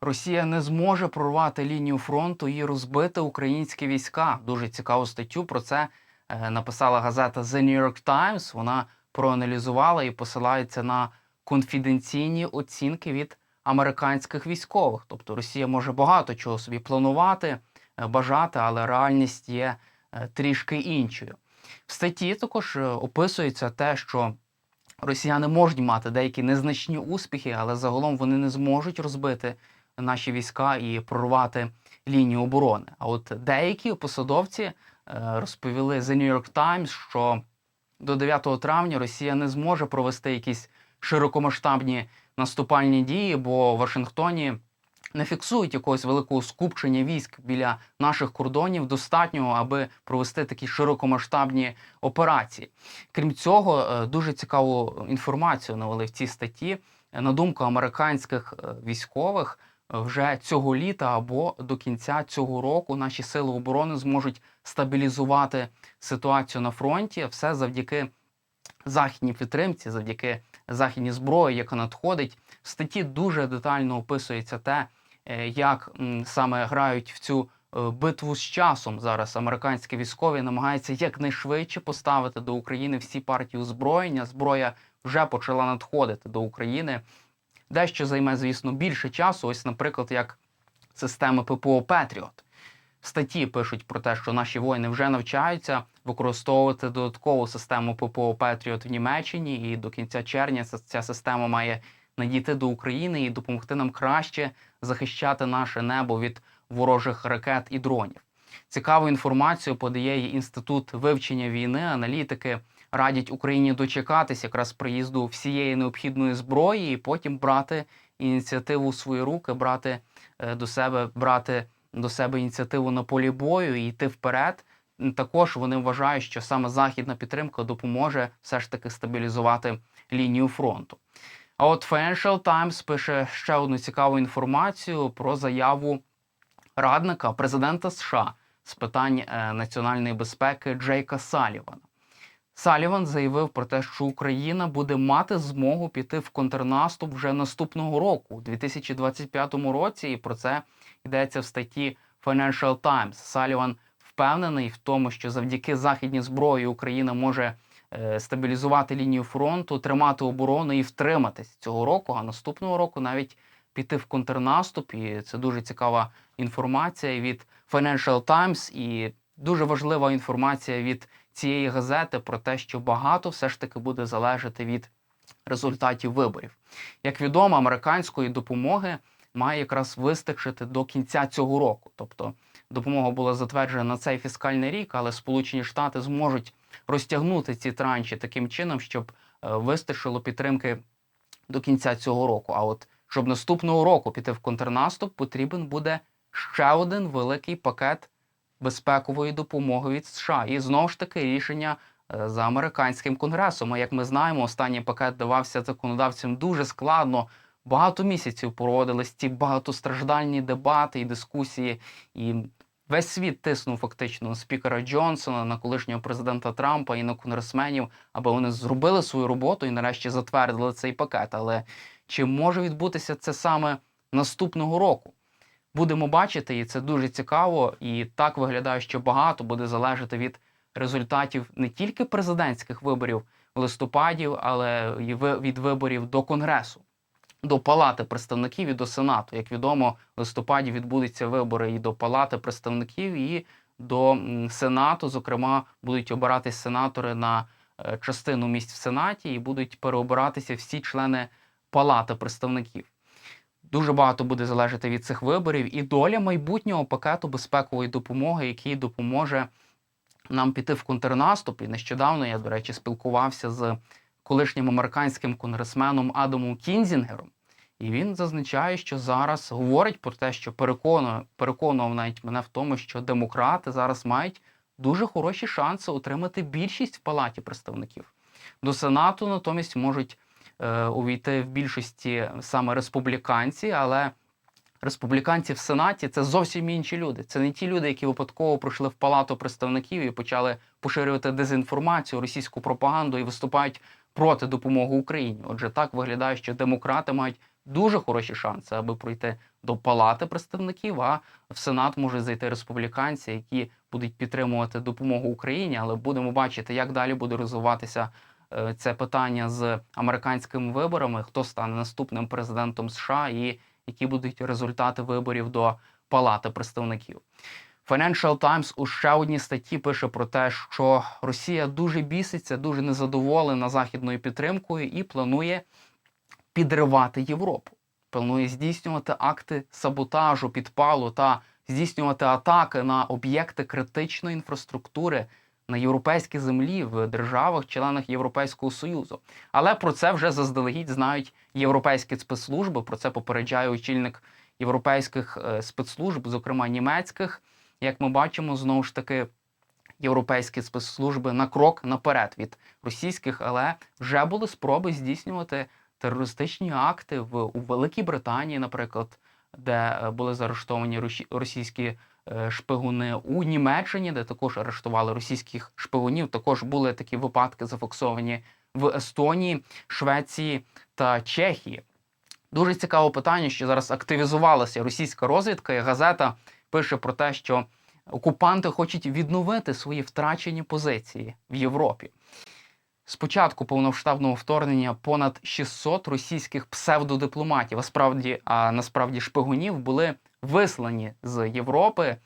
Росія не зможе прорвати лінію фронту і розбити українські війська. Дуже цікаву статтю про це е, написала газета The New York Times. Вона проаналізувала і посилається на конфіденційні оцінки від американських військових. Тобто Росія може багато чого собі планувати, е, бажати, але реальність є е, трішки іншою. В статті також описується те, що росіяни можуть мати деякі незначні успіхи, але загалом вони не зможуть розбити наші війська і прорвати лінію оборони. А от деякі посадовці е, розповіли The New York Times, що до 9 травня Росія не зможе провести якісь широкомасштабні наступальні дії, бо в Вашингтоні не фіксують якогось великого скупчення військ біля наших кордонів достатньо, аби провести такі широкомасштабні операції. Крім цього, е, дуже цікаву інформацію навели в цій статті. Е, На думку американських військових, вже цього літа або до кінця цього року наші сили оборони зможуть стабілізувати ситуацію на фронті. Все завдяки західній підтримці, завдяки західній зброї, яка надходить. В статті дуже детально описується те, е, як саме грають в цю е, битву з часом зараз американські військові намагаються якнайшвидше поставити до України всі партії озброєння. Зброя вже почала надходити до України. Дещо займе, звісно, більше часу. Ось, наприклад, як системи ППО Петріот. Статті пишуть про те, що наші воїни вже навчаються використовувати додаткову систему ППО Петріот в Німеччині, і до кінця червня ця- система має надійти до України і допомогти нам краще захищати наше небо від ворожих ракет і дронів. Цікаву інформацію подає і інститут вивчення війни. Аналітики радять Україні дочекатись якраз приїзду всієї необхідної зброї, і потім брати ініціативу в свої руки, брати е, до себе, брати до себе ініціативу на полі бою і йти вперед. Також вони вважають, що саме західна підтримка допоможе все ж таки стабілізувати лінію фронту. А от Financial Times пише ще одну цікаву інформацію про заяву радника президента США з питань е, національної безпеки Джейка Салівана. Саліван заявив про те, що Україна буде мати змогу піти в контрнаступ вже наступного року, у 2025 році, і про це йдеться в статті Financial Times. Саліван впевнений в тому, що завдяки західній зброї Україна може е, стабілізувати лінію фронту, тримати оборону і втриматись цього року, а наступного року навіть піти в контрнаступ. І це дуже цікава інформація від Financial Times і дуже важлива інформація від цієї газети про те, що багато все ж таки буде залежати від результатів виборів. Як відомо, американської допомоги має якраз вистачити до кінця цього року. Тобто допомога була затверджена на цей фіскальний рік, але Сполучені Штати зможуть розтягнути ці транші таким чином, щоб е, вистачило підтримки до кінця цього року. А от щоб наступного року піти в контрнаступ, потрібен буде ще один великий пакет безпекової допомоги від США. І знову ж таки рішення е, за американським конгресом. А як ми знаємо, останній пакет давався законодавцям дуже складно. Багато місяців проводились ці багатостраждальні дебати і дискусії, і весь світ тиснув фактично на спікера Джонсона, на колишнього президента Трампа і на конгресменів, аби вони зробили свою роботу і нарешті затвердили цей пакет. Але чи може відбутися це саме наступного року? Будемо бачити, і це дуже цікаво. І так виглядає, що багато буде залежати від результатів не тільки президентських виборів в листопаді, але й від виборів до Конгресу, до Палати представників і до Сенату. Як відомо, в листопаді відбудуться вибори і до Палати представників, і до Сенату. Зокрема, будуть обиратись сенатори на е, частину місць в Сенаті і будуть переобиратися всі члени Палати представників. Дуже багато буде залежати від цих виборів і доля майбутнього пакету безпекової допомоги, який допоможе нам піти в контрнаступ. І нещодавно я, до речі, спілкувався з колишнім американським конгресменом Адамом Кінзінгером. І він зазначає, що зараз говорить про те, що переконує, переконував навіть мене в тому, що демократи зараз мають дуже хороші шанси отримати більшість в палаті представників. До Сенату натомість можуть увійти в більшості саме республіканці, але республіканці в Сенаті це зовсім інші люди. Це не ті люди, які випадково пройшли в палату представників і почали поширювати дезінформацію, російську пропаганду і виступають проти допомоги Україні. Отже, так виглядає, що демократи мають дуже хороші шанси, аби пройти до палати представників. А в Сенат можуть зайти республіканці, які будуть підтримувати допомогу Україні. Але будемо бачити, як далі буде розвиватися е, це питання з американськими виборами, хто стане наступним президентом США і які будуть результати виборів до палати представників. Financial Times у ще одній статті пише про те, що Росія дуже біситься, дуже незадоволена західною підтримкою і планує підривати Європу. Планує здійснювати акти саботажу, підпалу та здійснювати атаки на об'єкти критичної інфраструктури на європейській землі в державах-членах Європейського Союзу. Але про це вже заздалегідь знають європейські спецслужби. Про це попереджає очільник європейських е, спецслужб, зокрема німецьких. Як ми бачимо, знову ж таки. Європейські спецслужби на крок наперед від російських, але вже були спроби здійснювати терористичні акти в у Великій Британії, наприклад, де е, були заарештовані російські шпигуни у Німеччині, де також арештували російських шпигунів. Також були такі випадки зафіксовані в Естонії, Швеції та Чехії. Дуже цікаве питання, що зараз активізувалася російська розвідка, і газета пише про те, що окупанти хочуть відновити свої втрачені позиції в Європі. З початку вторгнення понад 600 російських псевдодипломатів, а справді, а насправді шпигунів, були вислані з Європи.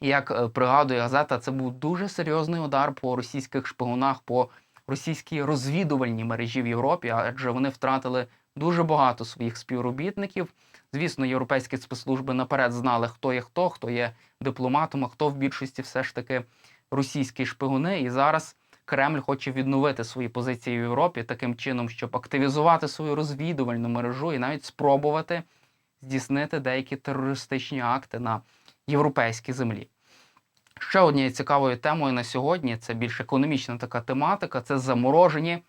Як е, пригадує газета, це був дуже серйозний удар по російських шпигунах, по російській розвідувальній мережі в Європі, адже вони втратили дуже багато своїх співробітників. Звісно, європейські спецслужби наперед знали, хто є хто, хто є дипломатом, а хто в більшості все ж таки російські шпигуни. І зараз Кремль хоче відновити свої позиції в Європі таким чином, щоб активізувати свою розвідувальну мережу і навіть спробувати здійснити деякі терористичні акти на європейській землі. Ще однією цікавою темою на сьогодні це більш економічна така тематика це заморожені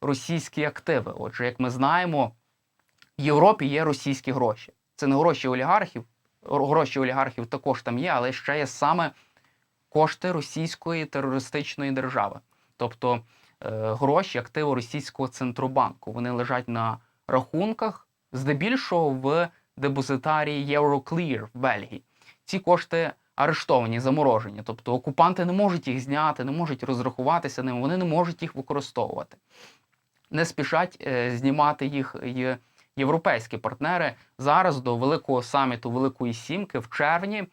російські активи. Отже, як ми знаємо, в Європі є російські гроші. Це не гроші олігархів, гроші олігархів також там є, але ще є саме кошти російської терористичної держави. Тобто е, гроші, активи російського центробанку. Вони лежать на рахунках, здебільшого в депозитарії Euroclear в Бельгії. Ці кошти арештовані, заморожені. Тобто окупанти не можуть їх зняти, не можуть розрахуватися ними, вони не можуть їх використовувати. Не спішать е, знімати їх і європейські партнери. Зараз до великого саміту Великої Сімки в червні,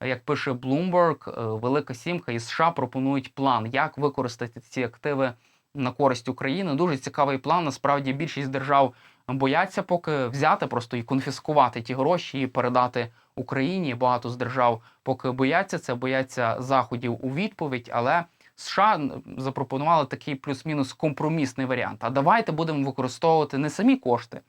як пише Bloomberg, е, Велика Сімка і США пропонують план, як використати ці активи на користь України. Дуже цікавий план. Насправді більшість держав бояться поки взяти просто і конфіскувати ті гроші і передати Україні. Багато з держав поки бояться це, бояться заходів у відповідь, але США запропонували такий плюс-мінус компромісний варіант. А давайте будемо використовувати не самі кошти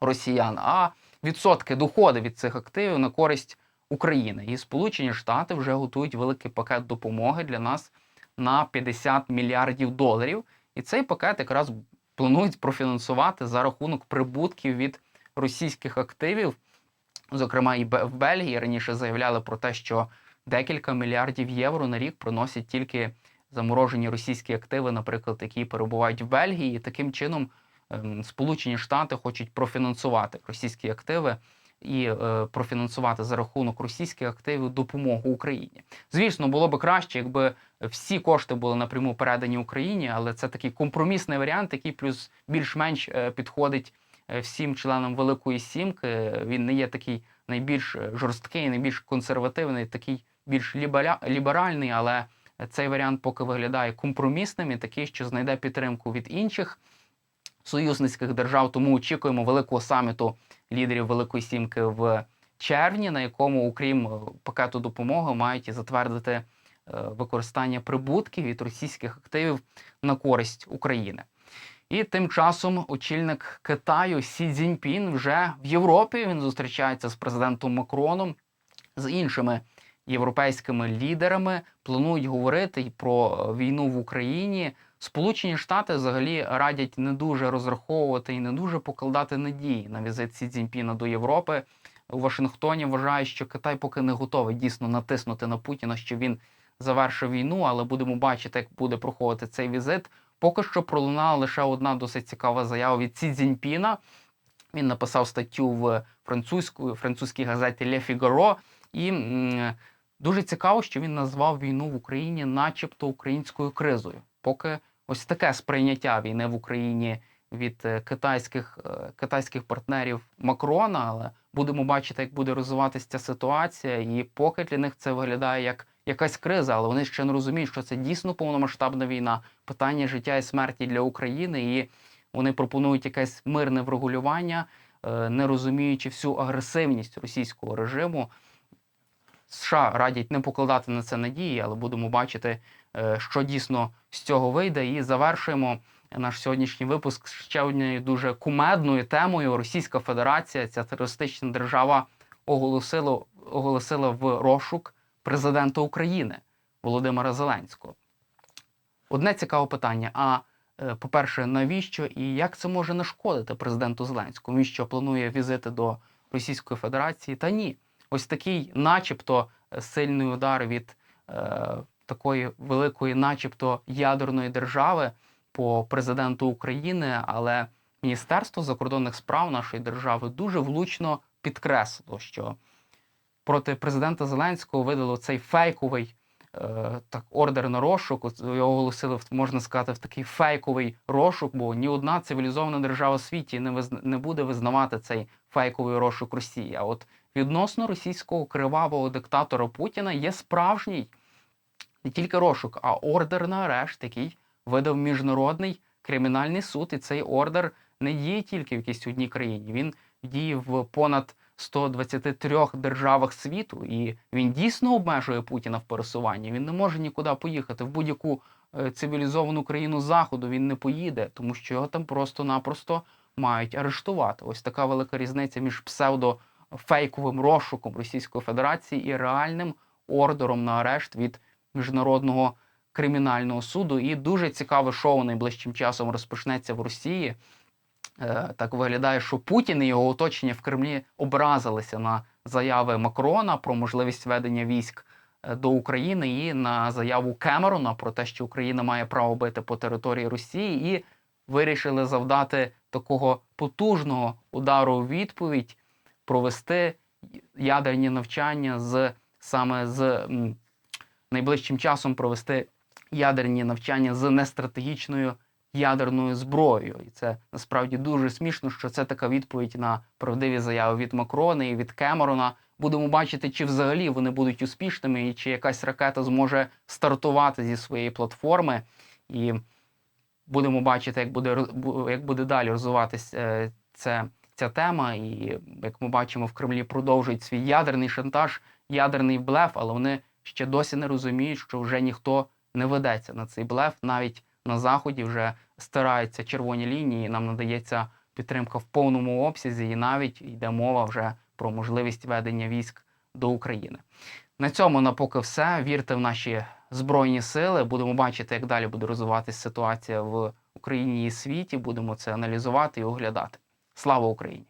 росіян, а відсотки доходи від цих активів на користь України. І Сполучені Штати вже готують великий пакет допомоги для нас на 50 мільярдів доларів. І цей пакет якраз планують профінансувати за рахунок прибутків від російських активів. Зокрема, і в Бельгії раніше заявляли про те, що декілька мільярдів євро на рік приносять тільки заморожені російські активи, наприклад, які перебувають в Бельгії. І таким чином ем, Сполучені Штати хочуть профінансувати російські активи і е, профінансувати за рахунок російських активів допомогу Україні. Звісно, було би краще, якби всі кошти були напряму передані Україні, але це такий компромісний варіант, який плюс більш-менш е, підходить е, всім членам Великої Сімки. Він не є такий найбільш жорсткий, найбільш консервативний, такий більш ліберальний, але цей варіант поки виглядає компромісним і такий, що знайде підтримку від інших союзницьких держав. Тому очікуємо великого саміту лідерів Великої Сімки в червні, на якому, окрім е, пакету допомоги, мають і затвердити е, використання прибутків від російських активів на користь України. І тим часом очільник Китаю Сі Цзіньпін вже в Європі він зустрічається з президентом Макроном, з іншими європейськими лідерами. Планують говорити й про е, війну в Україні. Сполучені Штати взагалі радять не дуже розраховувати і не дуже покладати надії на візит Сі Цзіньпіна до Європи. У Вашингтоні вважають, що Китай поки не готовий дійсно натиснути на Путіна, що він завершив війну, але будемо бачити, як буде проходити цей візит. Поки що пролунала лише одна досить цікава заява від Сі Цзіньпіна. Він написав статтю в французьку, французькій газеті Le Figaro. І дуже цікаво, що він назвав війну в Україні, начебто українською кризою. Поки ось таке сприйняття війни в Україні від е, китайських, е, китайських партнерів Макрона, але будемо бачити, як буде розвиватися ця ситуація. І поки для них це виглядає як якась криза, але вони ще не розуміють, що це дійсно повномасштабна війна, питання життя і смерті для України, і вони пропонують якесь мирне врегулювання, е, не розуміючи всю агресивність російського режиму. США радять не покладати на це надії, але будемо бачити, е, що дійсно з цього вийде. І завершуємо наш сьогоднішній випуск ще однією дуже кумедною темою. Російська Федерація, ця терористична держава, оголосила, оголосила в розшук президента України Володимира Зеленського. Одне цікаве питання. А е, по-перше, навіщо і як це може нашкодити президенту Зеленському? Він що планує візити до Російської Федерації? Та ні. Ось такий, начебто, е, сильний удар від е, такої великої, начебто, ядерної держави по президенту України, але Міністерство закордонних справ нашої держави дуже влучно підкреслило, що проти президента Зеленського видало цей фейковий е, так, ордер на розшук. Його оголосили, можна сказати, в такий фейковий розшук, бо ні одна цивілізована держава в світі не, визна, не буде визнавати цей фейковий розшук Росії. А от відносно російського кривавого диктатора Путіна є справжній не тільки розшук, а ордер на арешт, який видав міжнародний кримінальний суд. І цей ордер не діє тільки в якійсь одній країні. Він діє в понад 123 державах світу, і він дійсно обмежує Путіна в пересуванні. Він не може нікуди поїхати в будь-яку е, цивілізовану країну заходу. Він не поїде, тому що його там просто-напросто мають арештувати. Ось така велика різниця між псевдофейковим розшуком Російської Федерації і реальним ордером на арешт від міжнародного кримінального суду. І дуже цікаве шоу найближчим часом розпочнеться в Росії. Е, Так виглядає, що Путін і його оточення в Кремлі образилися на заяви Макрона про можливість ведення військ е, до України і на заяву Кемерона про те, що Україна має право бити по території Росії, і вирішили завдати такого потужного удару у відповідь, провести ядерні навчання з саме з найближчим часом провести ядерні навчання з нестратегічною ядерною зброєю. І це насправді дуже смішно, що це така відповідь на правдиві заяви від Макрона і від Кемерона. Будемо бачити, чи взагалі вони будуть успішними, і чи якась ракета зможе стартувати зі своєї платформи. І будемо бачити, як буде як буде далі розвиватися е, це, ця тема. І як ми бачимо, в Кремлі продовжують свій ядерний шантаж, ядерний блеф, але вони ще досі не розуміють, що вже ніхто не ведеться на цей блеф. Навіть на заході вже стираються червоні лінії. Нам надається підтримка в повному обсязі, і навіть йде мова вже про можливість ведення військ до України. На цьому на поки все. Вірте в наші збройні сили. Будемо бачити, як далі буде розвиватися ситуація в Україні і світі. Будемо це аналізувати і оглядати. Слава Україні!